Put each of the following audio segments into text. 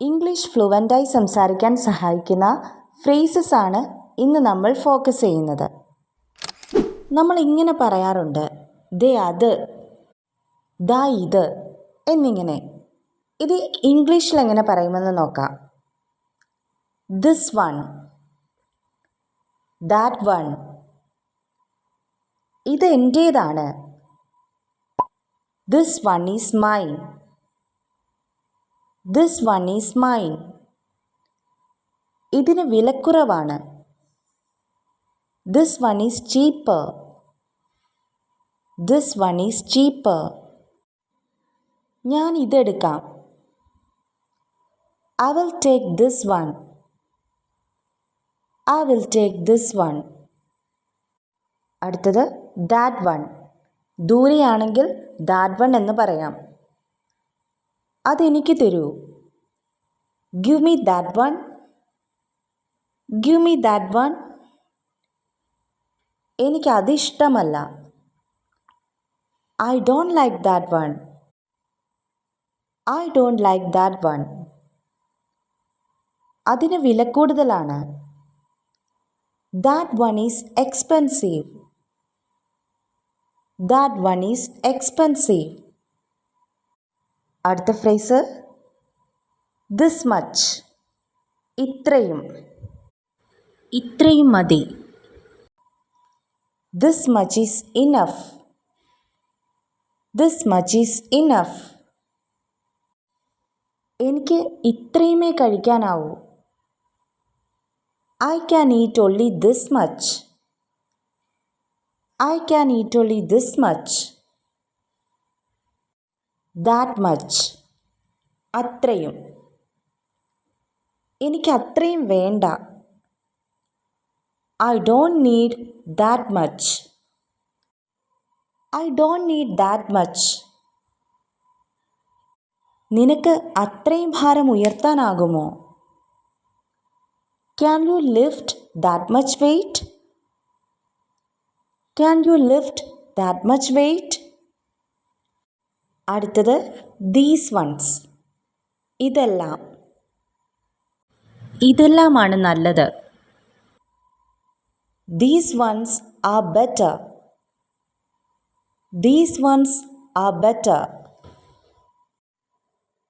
English ഫ്ലുവന്റായി സംസാരിക്കാൻ സഹായിക്കുന്ന phrases ആണ് ഇന്ന് നമ്മൾ ഫോക്കസ് ചെയ്യുന്നത്. നമ്മൾ ഇങ്ങനെ പറയാറുണ്ട് ദേ അത് ദാ ഇത് എന്നിങ്ങനെ. ഇത് ഇംഗ്ലീഷിൽ എങ്ങനെ പറയുമെന്ന് നോക്കാം. ദിസ് വൺ ദാറ്റ് വൺ ഇത് എന്റേതാണ്. This one is mine this one is mine ഇതിന് വിലക്കുറവാണ്. This one is cheap this one is cheap ഞാൻ ഇതെടുക്കാം I will take this one I will take this one അടുത്തത് ദാറ്റ് വൺ ദൂരെയാണെങ്കിൽ that one എന്ന് പറയാം. അതെനിക്ക് തരൂ. Give me that one give me that one എനിക്ക് അതിഷ്ടമല്ല I don't like that one I don't like that one അതിന് വില കൂടുതലാണ്. That one is expensive that one is expensive അടുത്ത ഫ്രേസ് ദിസ് മച്ച് ഇത്രയും. ഇത്രയും മതി. This much is enough this much is enough എനിക്ക് ഇത്രയുമേ കഴിക്കാനാവൂ. I can eat only this much I can eat only this much that much അത്രയും. എനിക്ക് അത്രയും വേണ്ട. I don't need that much I don't need that much നിനക്ക് അത്രയും ഭാരം ഉയർത്താനാകുമോ? Can you lift that much weight can you lift that much weight അടുത്തത് these once ഇതെല്ലാം. ഇതെല്ലാമാണ് നല്ലത്. These ones are better these ones are better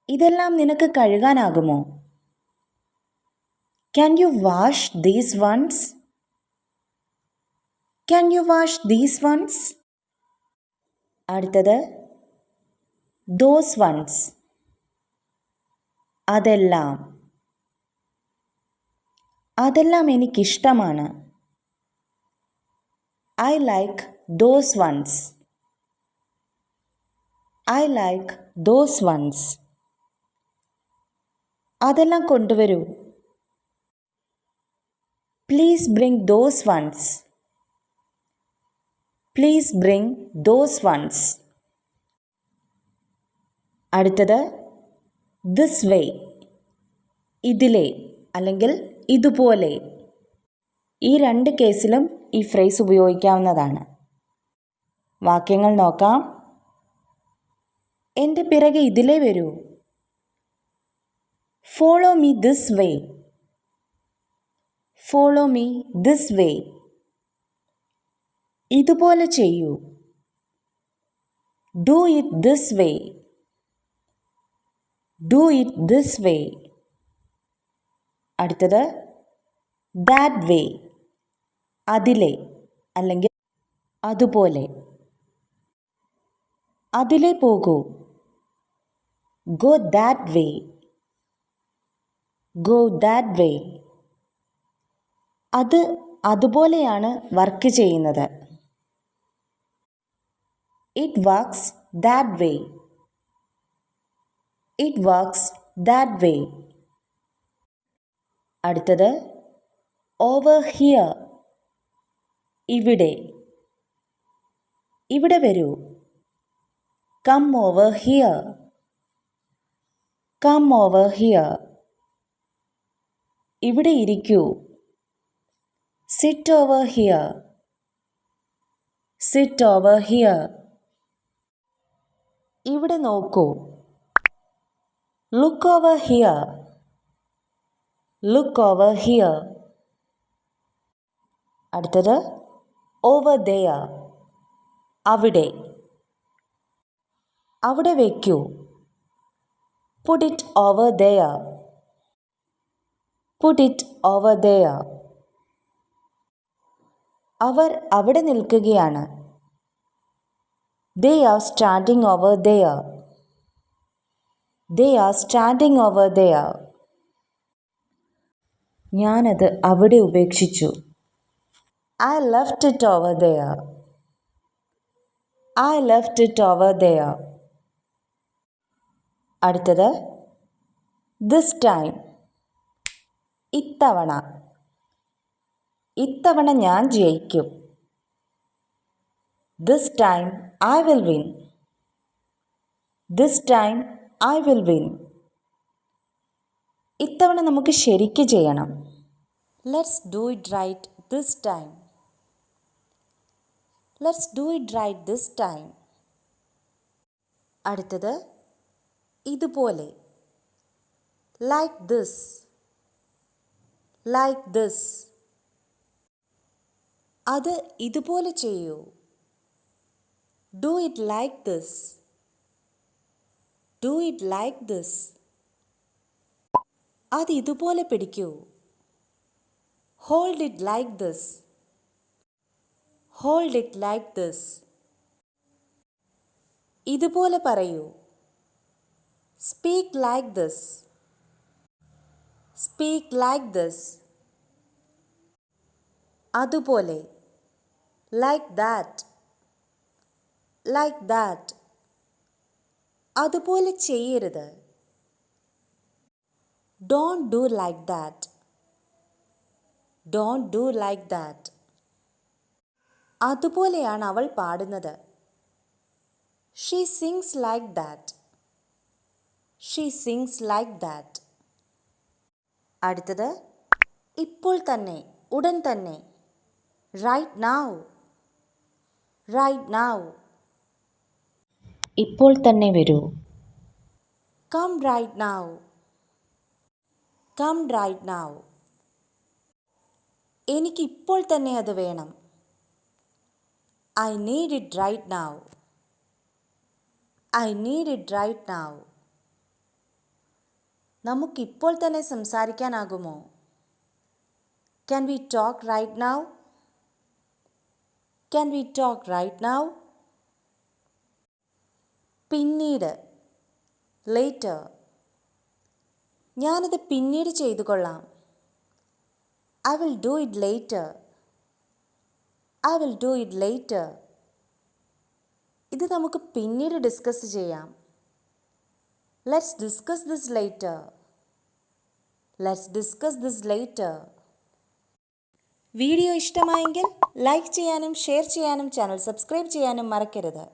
ഇതെല്ലാം നിനക്ക് കഴുകാനാകുമോ? Can you wash these ones can you wash these ones അടുത്തത് those ones അതെല്ലാം. അതെല്ലാം എനിക്കിഷ്ടമാണ്. I like those ones I like those ones അതെല്ലാം കൊണ്ടുവരൂ. Please bring those ones please bring those ones അടുത്തത് this way ഇതിലെ അല്ലെങ്കിൽ ഇതുപോലെ. ഈ രണ്ട് കേസിലും ഈ ഫ്രേസ് ഉപയോഗിക്കാവുന്നതാണ്. വാക്യങ്ങൾ നോക്കാം. എന്റെ പിറകെ ഇതിലേ വരൂ. Follow me this way follow me this way ഇതുപോലെ ചെയ്യൂ. Do it this way do it this way അടുത്തത് ദാറ്റ് വേ അതിലെ അല്ലെങ്കിൽ അതുപോലെ. അതിലെ പോകൂ. Go that way go that way അത് അതുപോലെയാണ് വർക്ക് ചെയ്യുന്നത്. It works that way it works that way അടുത്തത് ഓവർ ഹിയർ ഇവിടെ. ഇവിടെ വരൂ. Come over here come over here ഇവിടെ ഇരിക്കൂ. Sit over here sit over here ഇവിടെ നോക്കൂ. Look over here. Look over here. അടുത്തത് ഓവർ ദയർ അവിടെ. അവിടെ വയ്ക്കൂ put it over there put it over there അവർ അവിടെ നിൽക്കുകയാണ്. They are standing over there they are standing over they are ഞാനത് അവിടെ ഉപേക്ഷിച്ചു. I left it over they are I left it over they are അടുത്തത് this time ഇത്തവണ. ഇത്തവണ ഞാൻ ജയിക്കും. This time I will win this time I will win ഇത്തവണ നമുക്ക് ശരിക്ക് ചെയ്യണം. Let's do it right this time let's do it right this time അടുത്തത് ഇതുപോലെ. ലൈക്ക് ദിസ് ലൈക്ക് ദിസ് അത് ഇതുപോലെ ചെയ്യൂ. Do it like this do it like this. അത് ഇതുപോലെ പിടിക്കൂ. Hold it like this. Hold it like this. ഇതുപോലെ പറയൂ. Speak like this. Speak like this. അതുപോലെ. Like that. Like that. അതുപോലെ ചെയ്യരുത്. Don't do like that don't do like that അതുപോലെയാണ് അവൾ പാടുന്നത്. She sings like that she sings like that അടുത്തത് ഇപ്പോൾ തന്നെ ഉടൻ തന്നെ. റൈറ്റ് നാവ് റൈറ്റ് നാവ് ഇപ്പോൾ തന്നെ വരൂ. Come right now come right now എനിക്ക് ഇപ്പോൾ തന്നെ അത് വേണം. I need it right now I need it right now നമുക്കിപ്പോൾ തന്നെ സംസാരിക്കാനാകുമോ? Can we talk right now can we talk right now പിന്നീട് ലേറ്റർ ഞാനത് പിന്നീട് ചെയ്തു കൊള്ളാം. I will do it later I will do it later ഇത് നമുക്ക് പിന്നീട് ഡിസ്കസ് ചെയ്യാം. Let's discuss this later let's discuss this later video ഇഷ്ടമായെങ്കിൽ ലൈക്ക് ചെയ്യാനും ഷെയർ ചെയ്യാനും ചാനൽ സബ്സ്ക്രൈബ് ചെയ്യാനും മറക്കരുത്.